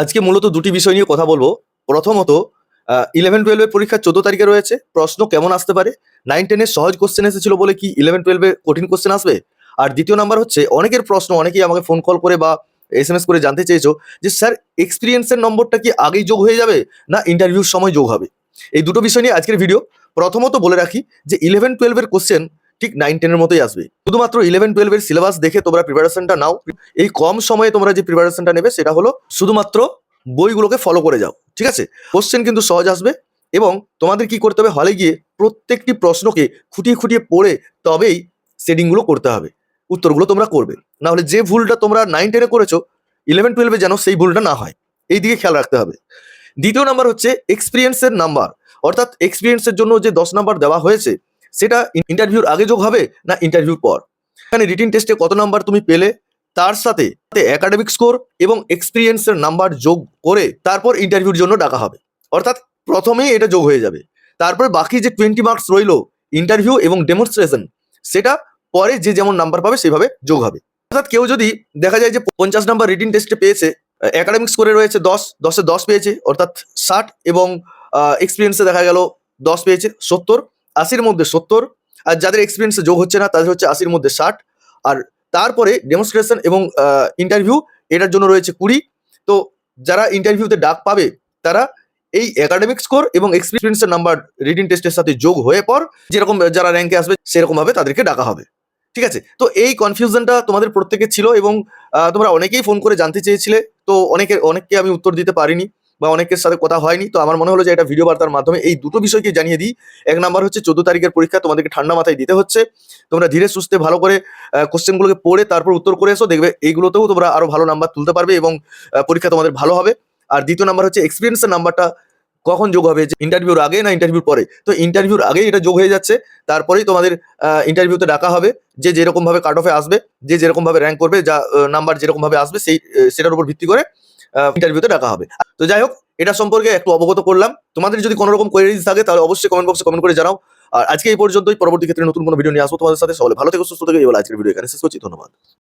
আজকে মূলত দুটি বিষয় নিয়ে কথা বলব। প্রথমত ইলেভেন টুয়েলভের পরীক্ষা চোদ্দ তারিখে রয়েছে। প্রশ্ন কেমন আসতে পারে? নাইন টেনের সহজ কোশ্চেন এসেছিল বলে কি ইলেভেন টুয়েলভে কঠিন কোশ্চেন আসবে? আর দ্বিতীয় নাম্বার হচ্ছে, অনেকের প্রশ্ন, অনেকেই আমাকে ফোন কল করে বা এস এম এস করে জানতে চেয়েছো যে, স্যার এক্সপিরিয়েন্সের নম্বরটা কি আগেই যোগ হয়ে যাবে না ইন্টারভিউর সময় যোগ হবে? এই দুটো বিষয় নিয়ে আজকের ভিডিও প্রথমত বলে রাখি যে ইলেভেন টুয়েলভের কোশ্চেন ঠিক নাইন টেনের মতোই আসবে। শুধুমাত্র ইলেভেন টুয়েলভের সিলেবাস দেখে তোমরা প্রিপারেশনটা নাও। এই কম সময়ে তোমরা যে প্রিপারেশনটা নেবে, সেটা হলো শুধুমাত্র বইগুলোকে ফলো করে যাও, ঠিক আছে? কোশ্চেন কিন্তু সহজ আসবে এবং তোমাদের কি করতে হবে? হলে গিয়ে প্রত্যেকটি প্রশ্নকে খুঁটিয়ে খুঁটিয়ে পড়ে তবেই সেটিংগুলো করতে হবে। উত্তরগুলো তোমরা করবে। না হলে যে ভুলটা তোমরা নাইন টেনে করেছ ইলেভেন টুয়েলভে যেন সেই ভুলটা না হয়। এই দিকে খেয়াল রাখতে হবে। দ্বিতীয় নাম্বার হচ্ছে এক্সপিরিয়েন্সের নাম্বার অর্থাৎ এক্সপিরিয়েন্সের জন্য যে দশ নাম্বার দেওয়া হয়েছে সেটা ইন্টারভিউর আগে যোগ হবে না ইন্টারভিউর পর? এখানে রিটিন টেস্টে কত নাম্বার তুমি পেলে? তার সাথে একাডেমিক স্কোর এবং এক্সপিরিয়েন্সের নাম্বার যোগ করে তারপর ইন্টারভিউর জন্য ডাকা হবে। অর্থাৎ প্রথমেই এটা যোগ হয়ে যাবে। তারপরে বাকি যে টোয়েন্টি মার্কস রইল ইন্টারভিউ এবং ডেমনস্ট্রেশন সেটা পরে যে যেমন নাম্বার পাবে সেভাবে যোগ হবে। অর্থাৎ কেউ যদি দেখা যায় যে পঞ্চাশ নাম্বার রিটিন টেস্টে পেয়েছে একাডেমিক স্কোরে রয়েছে দশ, দশে দশ পেয়েছে, অর্থাৎ ষাট এবং এক্সপিরিয়েন্সে দেখা গেল দশ পেয়েছে, সত্তর আশির মধ্যে সত্তর, আর যাদের এক্সপিরিয়েন্সে যোগ হচ্ছে না, তাদের হচ্ছে আশির মধ্যে ষাট। আর তারপরে ডেমনস্ট্রেশন এবং ইন্টারভিউ এটার জন্য রয়েছে কুড়ি। তো যারা ইন্টারভিউতে ডাক পাবে, তারা এই একাডেমিক স্কোর এবং এক্সপিরিয়েন্সের নাম্বার রিডিং টেস্টের সাথে যোগ হয়ে পর, যেরকম, যারা র্যাঙ্কে আসবে সেরকমভাবে তাদেরকে ডাকা হবে। ঠিক আছে? তো এই কনফিউশনটা তোমাদের প্রত্যেকের ছিল এবং তোমরা অনেকেই ফোন করে জানতে চেয়েছিলে। তো অনেকে অনেককে আমি উত্তর দিতে পারিনি। বা অনেকের সাথে কথা হয়নি, তো আমার মনে হলো যে এটা ভিডিও বার্তার মাধ্যমে এই দুটো বিষয়কে জানিয়ে দিই। এক নাম্বার হচ্ছে চোদ্দ তারিখের পরীক্ষা, তোমাদেরকে ঠান্ডা মাথায় দিতে হচ্ছে। তোমরা ধীরে সুস্থে ভালো করে কোশ্চেনগুলোকে পড়ে তারপর উত্তর করে এসো, দেখবে এইগুলোতেও তোমরা আরও ভালো নাম্বার তুলতে পারবে এবং পরীক্ষা তোমাদের ভালো হবে। আর দ্বিতীয় নাম্বার হচ্ছে এক্সপিরিয়েন্সের নাম্বারটা কখন যোগ হবে, যে ইন্টারভিউর আগে না ইন্টারভিউর পরে? তো ইন্টারভিউর আগেই এটা যোগ হয়ে যাচ্ছে, তারপরেই তোমাদের ইন্টারভিউতে ডাকা হবে, যে যেরকমভাবে কাট অফে আসবে, যে যেরকমভাবে র্যাঙ্ক করবে, যা নাম্বার যেরকমভাবে আসবে, সেই সেটার উপর ভিত্তি করে ইন্টারভিউতে ডাকা হবে। তো যাই হোক, এটা সম্পর্কে একটু অবগত করলাম। তোমাদের যদি কোনো রকম কোয়ারিজ থাকে, তাহলে অবশ্যই কমেন্ট বক্সে কমেন্ট করে জানাও। আর আজকে এই পর্যন্তই। পরবর্তী ক্ষেত্রে নতুন কোনো ভিডিও নিয়ে আসব তোমাদের সাথে। সবাই ভালো থেকে, সুস্থ থেকে। এবার আজকের ভিডিও এখানে শেষ করছি। ধন্যবাদ।